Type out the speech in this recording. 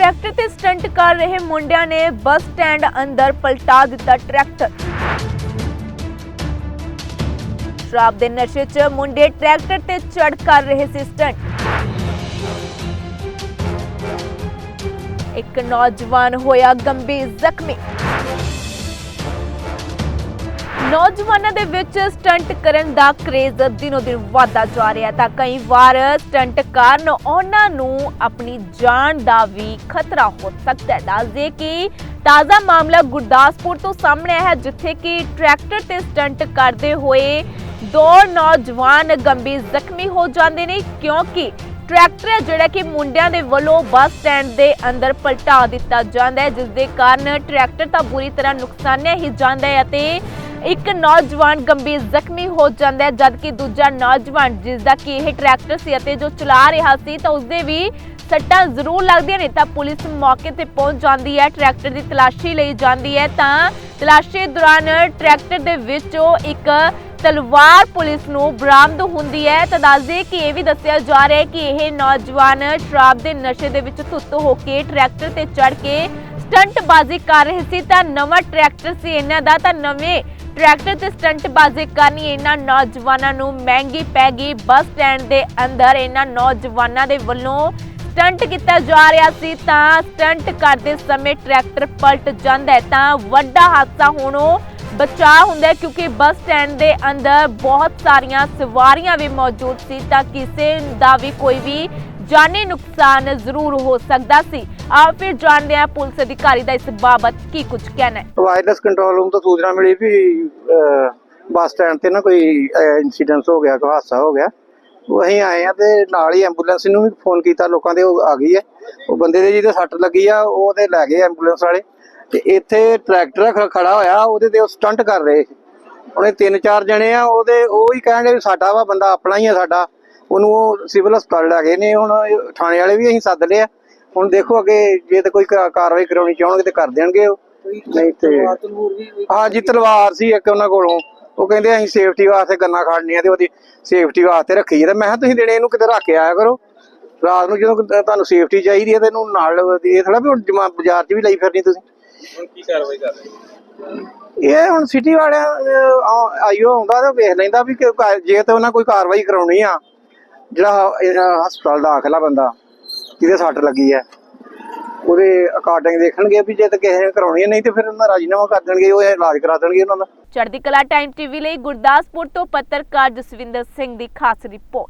Tractor ਤੇ stunt ਕਰ ਰਹੇ ਮੁੰਡਿਆਂ ਨੇ ਬੱਸ ਸਟੈਂਡ ਅੰਦਰ ਪਲਟਾ ਦਿੱਤਾ ਟਰੈਕਟਰ। ਸ਼ਰਾਬ ਦੇ ਨਸ਼ੇ 'ਚ ਮੁੰਡੇ ਟਰੈਕਟਰ ਤੇ ਚੜ ਕਰ ਰਹੇ ਸੀ ਸਟੰਟ। ਇੱਕ ਨੌਜਵਾਨ ਹੋਇਆ ਗੰਭੀਰ ਜ਼ਖਮੀ। ਨੌਜਵਾਨਾਂ ਦੇ ਵਿੱਚ ਸਟੰਟ ਕਰਨ ਦਾ ਕਰੇਜ਼ ਦਿਨੋ ਦਿਨ ਵਧਦਾ ਜਾ ਰਿਹਾ ਤਾਂ ਕਈ ਵਾਰ ਸਟੰਟ ਕਾਰਨ ਉਹਨਾਂ ਨੂੰ ਆਪਣੀ ਜਾਨ ਦਾ ਵੀ ਖਤਰਾ ਹੋ ਸਕਦਾ ਹੈ। ਦੱਸਦੇ ਕਿ ਤਾਜ਼ਾ ਮਾਮਲਾ ਗੁਰਦਾਸਪੁਰ ਤੋਂ ਸਾਹਮਣੇ ਆਇਆ ਹੈ, ਜਿੱਥੇ ਕਿ ਟਰੈਕਟਰ ਤੇ ਸਟੰਟ ਕਰਦੇ ਹੋਏ ਦੋ ਨੌਜਵਾਨ ਗੰਭੀਰ ਜ਼ਖਮੀ ਹੋ ਜਾਂਦੇ ਨੇ, ਕਿਉਂਕਿ ਟਰੈਕਟਰ ਹੈ ਜਿਹੜਾ ਕਿ ਮੁੰਡਿਆਂ ਦੇ ਵੱਲੋਂ ਬੱਸ ਸਟੈਂਡ ਦੇ ਅੰਦਰ ਪਲਟਾ ਦਿੱਤਾ ਜਾਂਦਾ ਹੈ, ਜਿਸ ਦੇ ਕਾਰਨ ਟਰੈਕਟਰ ਤਾਂ ਬੁਰੀ ਤਰ੍ਹਾਂ ਨੁਕਸਾਨਿਆ ਹੀ ਜਾਂਦਾ ਹੈ ਅਤੇ ਇੱਕ ਨੌਜਵਾਨ ਗੰਭੀਰ ਜ਼ਖਮੀ ਹੋ ਜਾਂਦਾ ਹੈ, ਜਦਕਿ ਦੂਜਾ ਨੌਜਵਾਨ ਜਿਸ ਦਾ ਕਿ ਇਹ ਟਰੈਕਟਰ ਸੀ ਅਤੇ ਜੋ ਚਲਾ ਰਿਹਾ ਸੀ, ਤਾਂ ਉਸਦੇ ਵੀ ਸੱਟਾਂ ਜ਼ਰੂਰ ਲੱਗਦੀਆਂ ਨੇ, ਤਾਂ ਪੁਲਿਸ ਮੌਕੇ ਤੇ ਪਹੁੰਚ ਜਾਂਦੀ ਹੈ, ਟਰੈਕਟਰ ਦੀ ਤਲਾਸ਼ੀ ਲਈ ਜਾਂਦੀ ਹੈ, ਤਾਂ ਤਲਾਸ਼ੀ ਦੌਰਾਨ ਟਰੈਕਟਰ ਦੇ ਵਿੱਚੋਂ ਇੱਕ ਤਲਵਾਰ ਪੁਲਿਸ ਨੂੰ ਬਰਾਮਦ ਹੁੰਦੀ ਹੈ। ਤਾਂ ਦੱਸਦੇ ਕਿ ਇਹ ਵੀ ਦੱਸਿਆ ਜਾ ਰਿਹਾ ਹੈ ਕਿ ਇਹ ਨੌਜਵਾਨ ਸ਼ਰਾਬ ਦੇ ਨਸ਼ੇ ਦੇ ਵਿੱਚ ਧੁੱਤ ਹੋ ਕੇ ਟਰੈਕਟਰ ਤੇ ਚੜ ਕੇ ਸਟੰਟਬਾਜ਼ੀ ਕਰ ਰਹੇ ਸੀ, ਤਾਂ ਨਵਾਂ ਟਰੈਕਟਰ ਸੀ ਇਹਨਾਂ ਦਾ, ਤਾਂ ਨਵੇਂ ਟਰੈਕਟਰ ਤੇ ਸਟੰਟ ਬਾਜ਼ੀ ਕਰਨੀ ਇਹਨਾਂ ਨੌਜਵਾਨਾਂ ਨੂੰ ਮਹਿੰਗੀ ਪੈ ਗਈ। ਬੱਸ ਸਟੈਂਡ ਦੇ ਅੰਦਰ ਇਹਨਾਂ ਨੌਜਵਾਨਾਂ ਦੇ ਵੱਲੋਂ ਸਟੰਟ ਕੀਤਾ ਜਾ ਰਿਹਾ ਸੀ ਤਾਂ ਸਟੰਟ ਕਰਦੇ ਸਮੇਂ ਟਰੈਕਟਰ ਪਲਟ ਜਾਂਦਾ ਹੈ। ਤਾਂ ਵੱਡਾ ਹਾਦਸਾ ਹੋਣੋਂ ਬਚਾ ਹੁੰਦਾ ਕਿਉਂਕਿ ਬੱਸ ਸਟੈਂਡ ਦੇ ਅੰਦਰ ਬਹੁਤ ਸਾਰੀਆਂ ਸਵਾਰੀਆਂ ਵੀ ਮੌਜੂਦ ਸੀ ਤਾਂ ਕਿਸੇ ਦਾ ਵੀ ਕੋਈ ਵੀ ਜਾਨੀ ਨੁਕਸਾਨ ਜ਼ਰੂਰ ਹੋ ਸਕਦਾ ਸੀ। ਆਪ ਫਿਰ ਜਾਣਦੇ ਹਾਂ ਪੁਲਿਸ ਅਧਿਕਾਰੀ ਦਾ ਇਸ ਬਾਬਤ ਕੀ ਕੁਝ ਕਹਿਣਾ ਹੈ। ਵਾਇਰਲੈਸ ਕੰਟਰੋਲ ਰੂਮ ਤੋਂ ਸੂਚਨਾ ਮਿਲੀ ਵੀ ਬੱਸ ਸਟੈਂਡ ਤੇ ਨਾ ਕੋਈ ਇਨਸੀਡੈਂਟ ਹੋ ਗਿਆ, ਕੋਈ ਹਾਦਸਾ ਹੋ ਗਿਆ। ਅਸੀਂ ਆਏ ਆ ਤੇ ਨਾਲ ਹੀ ਐਂਬੂਲੈਂਸ ਨੂੰ ਵੀ ਫੋਨ ਕੀਤਾ, ਲੋਕਾਂ ਦੇ ਉਹ ਆ ਗਈ ਹੈ। ਉਹ ਬੰਦੇ ਦੇ ਜਿਹਦੇ ਸੱਟ ਲੱਗੀ ਆ, ਉਹ ਤੇ ਲੈ ਗਏ ਐਂਬੂਲੈਂਸ ਵਾਲੇ। ਤੇ ਇੱਥੇ ਟਰੈਕਟਰ ਖੜਾ ਹੋਇਆ, ਉਹਦੇ ਤੇ ਉਹ ਸਟੰਟ ਕਰ ਰਹੇ ਸੀ। ਉਹਨੇ ਤਿੰਨ ਚਾਰ ਜਣੇ ਆ, ਉਹਦੇ ਉਹ ਹੀ ਕਹਿੰਦੇ ਵੀ ਸਾਡਾ ਵਾ, ਬੰਦਾ ਆਪਣਾ ਹੀ ਆ ਸਾਡਾ। ਉਹਨੂੰ ਉਹ ਸਿਵਲ ਹਸਪਤਾਲ ਲੈ ਗਏ ਨੇ ਹੁਣ ਥਾਣੇ ਵਾਲੇ ਵੀ ਅਸੀਂ ਸੱਦ ਲਿਆ। ਹੁਣ ਦੇਖੋ ਅੱਗੇ ਜੇ ਤੇ ਕੋਈ ਕਾ- ਕਾਰਵਾਈ ਕਰਾਉਣੀ ਚਾਹਣਗੇ ਤੇ ਕਰ ਦੇਣਗੇ ਉਹ। ਨਹੀਂ ਤੇ ਹਾਂ ਜੀ ਤਲਵਾਰ ਸੀ ਇੱਕ ਉਹਨਾਂ ਕੋਲੋਂ। ਉਹ ਕਹਿੰਦੇ ਅਸੀਂ ਸੇਫਟੀ ਵਾਸਤੇ ਗੰਨਾ ਖੜਨੀਆਂ ਤੇ ਉਹਦੀ ਸੇਫਟੀ ਵਾਸਤੇ ਰੱਖੀ ਹੈ ਤੇ ਮੈਂ ਕਿਹਾ ਤੁਸੀਂ ਦਿਨੇ ਇਹਨੂੰ ਕਿਤੇ ਰੱਖ ਕੇ ਆਇਆ ਕਰੋ। ਰਾਤ ਨੂੰ ਜਦੋਂ ਕਿਤੇ ਤੁਹਾਨੂੰ ਸੇਫਟੀ ਚਾਹੀਦੀ ਹੈ ਤੇ ਇਹਨੂੰ ਨਾਲ ਇਹ ਥੋੜਾ ਵੀ ਹੁਣ ਜਮਾ ਬਾਜ਼ਾਰ 'ਚ ਵੀ ਲਈ ਫਿਰਨੀ ਤੁਸੀਂ। ਹੁਣ ਕੀ ਕਾਰਵਾਈ ਕਰ ਰਹੇ ਇਹ ਹੁਣ ਸਿਟੀ ਵਾਲਿਆਂ ਆਈਓ ਆਉਂਦਾ ਤੇ ਵੇਖ ਲੈਂਦਾ ਵੀ ਕਿ ਕਾ- ਜੇ ਤੇ ਉਹਨਾਂ ਕੋਈ ਕਾਰਵਾਈ ਕਰਾਉਣੀ ਆ। ਜਿਹੜਾ ਇਹ ਹਸਪਤਾਲ ਦਾਖਲਾ ਬੰਦਾ, ਜਿਹਦੇ ਸੱਟ ਲੱਗੀ ਹੈ, ਉਹਦੇ ਅਕਾਰਡਿੰਗ ਦੇਖਣਗੇ ਵੀ ਜੇ ਤੇ ਕਿਸੇ ਨੇ ਕਰਾਉਣੀ ਨਹੀਂ ਤੇ ਫਿਰ ਉਹਨਾਂ ਰਾਜੀਨਾਮਾ ਕਰ ਦੇਣਗੇ, ਉਹ ਇਲਾਜ ਕਰਾ ਦੇਣਗੇ ਉਹਨਾਂ ਦਾ। ਚੜ੍ਹਦੀ ਕਲਾ ਟਾਈਮ ਟੀਵੀ ਲਈ ਗੁਰਦਾਸਪੁਰ ਤੋਂ ਪੱਤਰਕਾਰ ਜਸਵਿੰਦਰ ਸਿੰਘ ਦੀ ਖਾਸ ਰਿਪੋਰਟ।